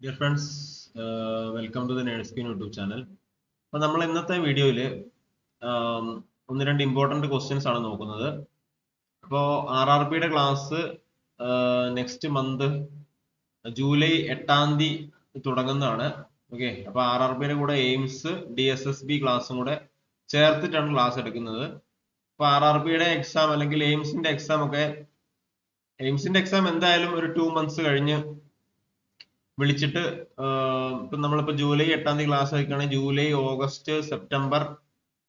Dear friends welcome to the നേഴ്സ്കിൻ YouTube channel അപ്പോൾ നമ്മൾ ഇന്നത്തെ വീഡിയോയിൽ ഒന്ന് രണ്ട് ഇമ്പോർട്ടന്റ് ക്വസ്റ്റ്യൻസ് ആണ് നോക്കുന്നത്. അപ്പോൾ ആർ ആർ ബിയുടെ ക്ലാസ് നെക്സ്റ്റ് മന്ത് ജൂലൈ എട്ടാം തീയതി തുടങ്ങുന്നതാണ്. ഓക്കെ അപ്പോൾ ആർ ആർ ബിയുടെ കൂടെ AIIMS D S S B ക്ലാസ്സും കൂടെ ചേർത്തിട്ടാണ് ക്ലാസ് എടുക്കുന്നത്. അപ്പോൾ ആർ ആർ ബിയുടെ എക്സാം അല്ലെങ്കിൽ എയിംസിന്റെ എക്സാം ഒക്കെ എയിംസിന്റെ എക്സാം എന്തായാലും ഒരു ടു മന്ത്സ് കഴിഞ്ഞ് വിളിച്ചിട്ട് ഇപ്പൊ നമ്മളിപ്പോ ജൂലൈ എട്ടാം തീയതി ക്ലാസ് വയ്ക്കുകയാണെങ്കിൽ ജൂലൈ ഓഗസ്റ്റ് സെപ്റ്റംബർ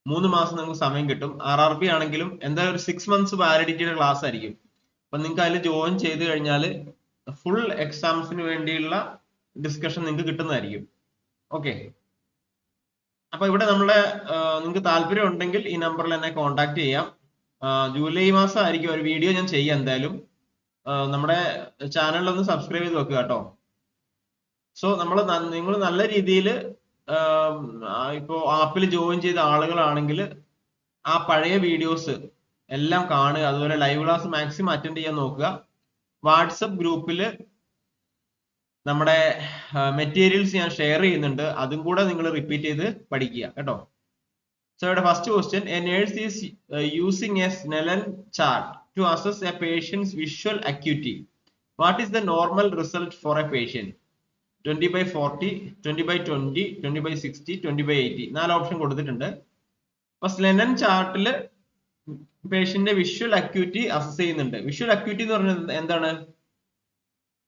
മൂന്ന് മാസം നിങ്ങൾക്ക് സമയം കിട്ടും. ആർ ആർ പി ആണെങ്കിലും എന്തായാലും ഒരു സിക്സ് മന്ത്സ് വാലിഡിറ്റിയുടെ ക്ലാസ് ആയിരിക്കും. അപ്പൊ നിങ്ങൾക്ക് അതിൽ ജോയിൻ ചെയ്ത് കഴിഞ്ഞാൽ ഫുൾ എക്സാംസിന് വേണ്ടിയുള്ള ഡിസ്കഷൻ നിങ്ങൾക്ക് കിട്ടുന്നതായിരിക്കും. ഓക്കെ അപ്പൊ ഇവിടെ നമ്മളെ നിങ്ങൾക്ക് താല്പര്യം ഉണ്ടെങ്കിൽ ഈ നമ്പറിൽ എന്നെ കോൺടാക്ട് ചെയ്യാം. ജൂലൈ മാസം ആയിരിക്കും ഒരു വീഡിയോ ഞാൻ ചെയ്യാം എന്തായാലും. നമ്മുടെ ചാനലിൽ ഒന്ന് സബ്സ്ക്രൈബ് ചെയ്ത് വെക്കുക കേട്ടോ. സോ നമ്മൾ നിങ്ങൾ നല്ല രീതിയിൽ ഇപ്പോ ആപ്പിൽ ജോയിൻ ചെയ്ത ആളുകളാണെങ്കിൽ ആ പഴയ വീഡിയോസ് എല്ലാം കാണുക അതുപോലെ ലൈവ് ക്ലാസ് മാക്സിമം അറ്റൻഡ് ചെയ്യാൻ നോക്കുക. വാട്സപ്പ് ഗ്രൂപ്പിൽ നമ്മുടെ മെറ്റീരിയൽസ് ഞാൻ ഷെയർ ചെയ്യുന്നുണ്ട്. അതും കൂടെ നിങ്ങൾ റിപ്പീറ്റ് ചെയ്ത് പഠിക്കുക കേട്ടോ. സോ ഇവിടെ first question a nurse is using a Snellen chart to assess a patient's visual acuity what is the normal result for a patient twenty by forty twenty by twenty twenty by sixty twenty by eighty നാല് option കൊടുത്തിട്ടുണ്ട്. അപ്പൊ Snellen ചാർട്ടിൽ പേഷ്യന്റെ visual acuity assess ചെയ്യുന്നുണ്ട്. Visual acuity എന്ന് പറഞ്ഞത് എന്താണ്?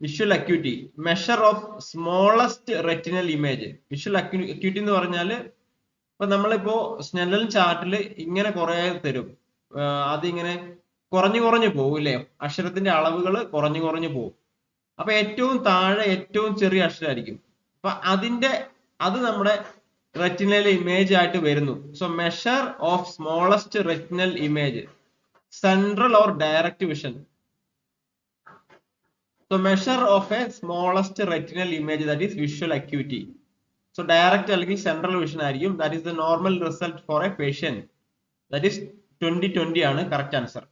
Visual acuity measure of smallest retinal image visual acuity എന്ന് പറഞ്ഞാൽ ഇപ്പൊ നമ്മളിപ്പോ സ്നെല്ലൻ ചാർട്ടിൽ ഇങ്ങനെ കുറെ തരും. അതിങ്ങനെ കുറഞ്ഞു കുറഞ്ഞു പോകും ഇല്ലേ? അക്ഷരത്തിന്റെ അളവുകൾ കുറഞ്ഞു കുറഞ്ഞു പോകും അപ്പൊ ഏറ്റവും താഴെ ഏറ്റവും ചെറിയ അക്ഷരമായിരിക്കും അപ്പൊ അതിന്റെ അത് നമ്മുടെ റെറ്റിനൽ ഇമേജ് ആയിട്ട് വരുന്നു. So measure of smallest retinal image central or direct vision so measure of a smallest retinal image that is visual acuity so direct അല്ലെങ്കിൽ സെൻട്രൽ വിഷൻ ആയിരിക്കും. That is the normal result for a patient that is twenty twenty ആണ് correct answer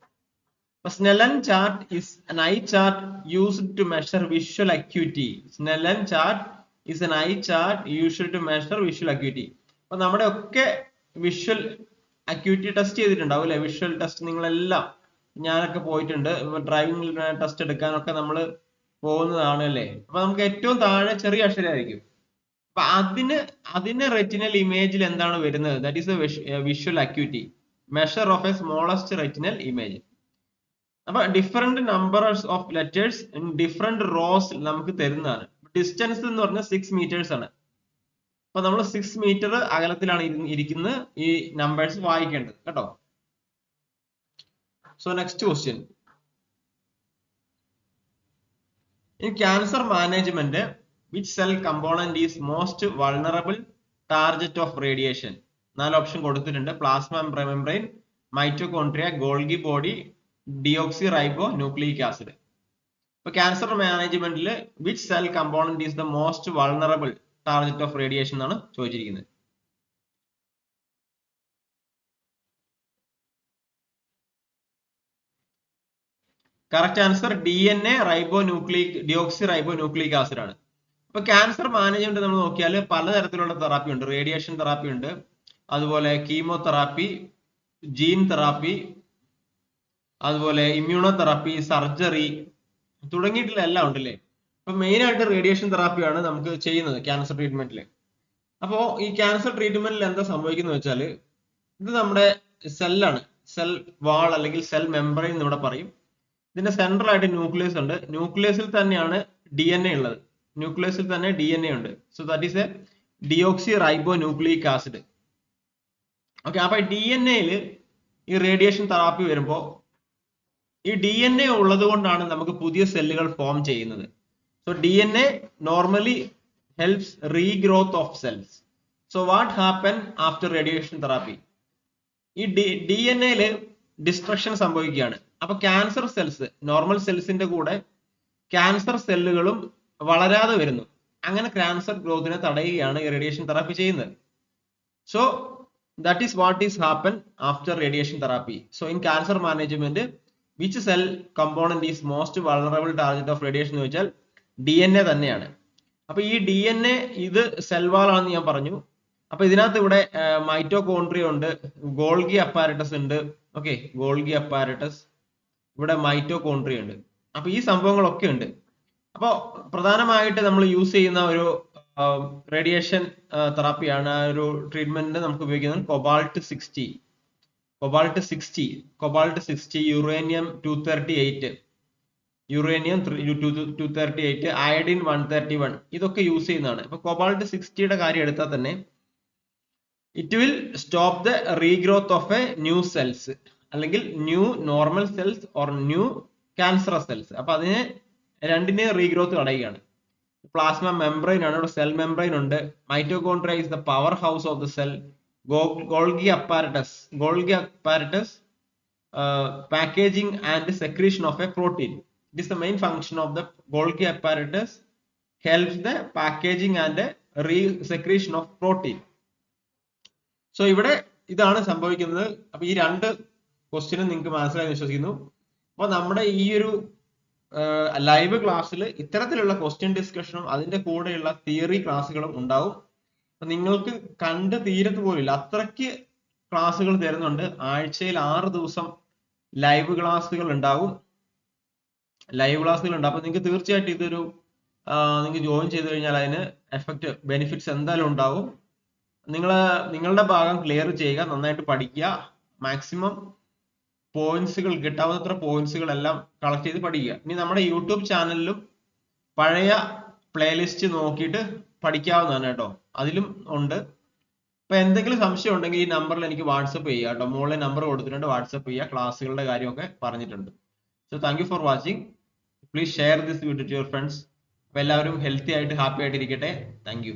Snellen chart is an eye chart used to measure visual acuity. Snellen chart is an eye chart used to measure visual acuity. അപ്പൊ നമ്മുടെ ഒക്കെ visual acuity test ചെയ്തിട്ടുണ്ടാവും അല്ലെ? Visual test നിങ്ങളെല്ലാം. ഞാനൊക്കെ പോയിട്ടുണ്ട്. Driving test എടുക്കാനൊക്കെ നമ്മൾ പോകുന്നതാണ് അല്ലേ? അപ്പൊ നമുക്ക് ഏറ്റവും താഴെ ചെറിയ അക്ഷരമായിരിക്കും അപ്പൊ അതിന് അതിന് റെറ്റിനൽ ഇമേജിൽ എന്താണ് വരുന്നത്? That is visual acuity measure of a smallest retinal image അപ്പൊ different numbers of letters in different rows നമുക്ക് തരുന്നതാണ്. ഡിസ്റ്റൻസ് എന്ന് പറഞ്ഞാൽ സിക്സ് മീറ്റേഴ്സ് ആണ്. അപ്പൊ നമ്മൾ സിക്സ് മീറ്റർ അകലത്തിലാണ് ഇരിക്കുന്ന ഈ നമ്പേഴ്സ് വായിക്കേണ്ടത്. കേട്ടോ? So next question in cancer management which cell component is most vulnerable target of radiation നാല് ഓപ്ഷൻ കൊടുത്തിട്ടുണ്ട്. Plasma membrane mitochondria Golgi body deoxyribonucleic acid ഇപ്പൊ ക്യാൻസർ മാനേജ്മെന്റിൽ which cell component is the most vulnerable target of radiation എന്നാണ് ചോദിച്ചിരിക്കുന്നത്. Correct answer D N A ribonucleic deoxyribonucleic acid ആണ്. ഇപ്പൊ cancer management നമ്മൾ നോക്കിയാൽ പലതരത്തിലുള്ള തെറാപ്പി ഉണ്ട്. റേഡിയേഷൻ തെറാപ്പി ഉണ്ട്. അതുപോലെ കീമോതെറാപ്പി ജീൻ തെറാപ്പി അതുപോലെ ഇമ്മ്യൂണോ തെറാപ്പി സർജറി തുടങ്ങിയിട്ടുള്ള എല്ലാം ഉണ്ടല്ലേ? അപ്പൊ മെയിൻ ആയിട്ട് റേഡിയേഷൻ തെറാപ്പിയാണ് നമുക്ക് ചെയ്യുന്നത് ക്യാൻസർ ട്രീറ്റ്മെന്റിൽ അപ്പോൾ ഈ ക്യാൻസർ ട്രീറ്റ്മെന്റിൽ എന്താ സംഭവിക്കുന്നത് വെച്ചാൽ ഇത് നമ്മുടെ സെല്ലാണ് സെൽ വാൾ അല്ലെങ്കിൽ സെൽ മെമ്പറിൻ എന്ന് ഇവിടെ പറയും. ഇതിന്റെ സെൻട്രൽ ആയിട്ട് ന്യൂക്ലിയസ് ഉണ്ട്. ന്യൂക്ലിയസിൽ തന്നെയാണ് ഡി എൻ എ ഉള്ളത്. ന്യൂക്ലിയസിൽ തന്നെ ഡി എൻ എ ഉണ്ട്. So that is a deoxyribonucleic acid okay അപ്പൊ ഡി എൻ എയിൽ ഈ റേഡിയേഷൻ തെറാപ്പി വരുമ്പോൾ ഈ ഡി എൻ എ ഉള്ളത് കൊണ്ടാണ് നമുക്ക് പുതിയ സെല്ലുകൾ ഫോം ചെയ്യുന്നത്. So D N A normally helps regrowth of cells so what happen after radiation therapy ഈ ഡി എൻ എയിൽ ഡിസ്ട്രക്ഷൻ സംഭവിക്കുകയാണ്. അപ്പൊ ക്യാൻസർ സെൽസ് നോർമൽ സെൽസിന്റെ കൂടെ ക്യാൻസർ സെല്ലുകളും വളരാതെ വരുന്നു. അങ്ങനെ ക്യാൻസർ ഗ്രോത്തിനെ തടയുകയാണ് ഈ റേഡിയേഷൻ തെറാപ്പി ചെയ്യുന്നത്. So that is what is happen after radiation therapy so in cancer management which cell component is most vulnerable target of radiation എന്ന് വെച്ചാൽ ഡി എൻ എ തന്നെയാണ്. അപ്പൊ ഈ ഡി എൻ എ ഇത് സെൽ വാൾ ആണെന്ന് ഞാൻ പറഞ്ഞു. അപ്പൊ ഇതിനകത്ത് ഇവിടെ മൈറ്റോകോൺട്രിയ ഉണ്ട് ഗോൾഗി അപ്പാരറ്റസ് ഉണ്ട്. ഓക്കെ ഗോൾഗി അപ്പാരറ്റസ് ഇവിടെ മൈറ്റോകോൺട്രിയ ഉണ്ട്. അപ്പൊ ഈ സംഭവങ്ങളൊക്കെ ഉണ്ട്. അപ്പോൾ പ്രധാനമായിട്ട് നമ്മൾ യൂസ് ചെയ്യുന്ന ഒരു റേഡിയേഷൻ തെറാപ്പിയാണ് ആ ഒരു ട്രീറ്റ്മെന്റിന് നമുക്ക് ഉപയോഗിക്കുന്നത് cobalt sixty cobalt sixty cobalt sixty uranium two thirty eight uranium two thirty eight iodine one thirty one ഇതൊക്കെ യൂസ് ചെയ്യുന്നതാണ്. ഇപ്പൊ കൊബാൾട്ട് സിക്സ്റ്റിയുടെ കാര്യം എടുത്താൽ തന്നെ it will stop the regrowth of a new cells അല്ലെങ്കിൽ new normal cells or new cancerous cells അപ്പൊ അതിനെ രണ്ടിനെ റീഗ്രോത്ത് തടയുകയാണ്. പ്ലാസ്മ മെംബ്രെയിൻ ആണ്. ഇവിടെ സെൽ മെംബ്രെയിൻ ഉണ്ട്. Mitochondria is the power house of the cell Golgi apparatus Golgi apparatus packaging and secretion of a protein it is the main function of the Golgi apparatus helps the packaging and resecretion of protein so ഇവിടെ ഇതാണ് സംഭവിക്കുന്നത്. അപ്പൊ ഈ രണ്ട് ക്വസ്റ്റ്യനും നിങ്ങൾക്ക് മനസ്സിലായി വിശ്വസിക്കുന്നു. അപ്പൊ നമ്മുടെ ഈ ഒരു ലൈവ് ക്ലാസ്സിൽ ഇത്തരത്തിലുള്ള ക്വസ്റ്റ്യൻ ഡിസ്കഷനും അതിന്റെ കൂടെയുള്ള തിയറി ക്ലാസ്സുകളും ഉണ്ടാവും. നിങ്ങൾക്ക് കണ്ട് തീരത്ത് പോലില്ല അത്രയ്ക്ക് ക്ലാസ്സുകൾ തരുന്നുണ്ട്. ആഴ്ചയിൽ ആറ് ദിവസം ലൈവ് ക്ലാസ്സുകൾ ഉണ്ടാവും ലൈവ് ക്ലാസ്സുകൾ ഉണ്ടാവും അപ്പൊ നിങ്ങൾക്ക് തീർച്ചയായിട്ടും ഇതൊരു നിങ്ങൾക്ക് ജോയിൻ ചെയ്ത് കഴിഞ്ഞാൽ അതിന് എഫക്റ്റ് ബെനിഫിറ്റ്സ് എന്തായാലും ഉണ്ടാവും നിങ്ങൾ നിങ്ങളുടെ ഭാഗം ക്ലിയർ ചെയ്യുക നന്നായിട്ട് പഠിക്കുക. മാക്സിമം പോയിന്റ്സുകൾ കിട്ടാവുന്നത്ര പോയിന്റ്സുകൾ എല്ലാം കളക്ട് ചെയ്ത് പഠിക്കുക. ഇനി നമ്മുടെ യൂട്യൂബ് ചാനലിലും പഴയ പ്ലേലിസ്റ്റ് നോക്കിയിട്ട് പഠിക്കാവുന്നതാണ് കേട്ടോ. അതിലും ഉണ്ട്. അപ്പൊ എന്തെങ്കിലും സംശയം ഉണ്ടെങ്കിൽ ഈ നമ്പറിൽ എനിക്ക് വാട്സപ്പ് ചെയ്യുക കേട്ടോ. മുകളിൽ നമ്പർ കൊടുത്തിട്ടുണ്ട് വാട്സപ്പ് ചെയ്യുക ക്ലാസ്സുകളുടെ കാര്യമൊക്കെ പറഞ്ഞിട്ടുണ്ട്. So thank you for watching please share this video to your friends അപ്പൊ എല്ലാവരും ഹെൽത്തി ആയിട്ട് ഹാപ്പി ആയിട്ട് ഇരിക്കട്ടെ. താങ്ക്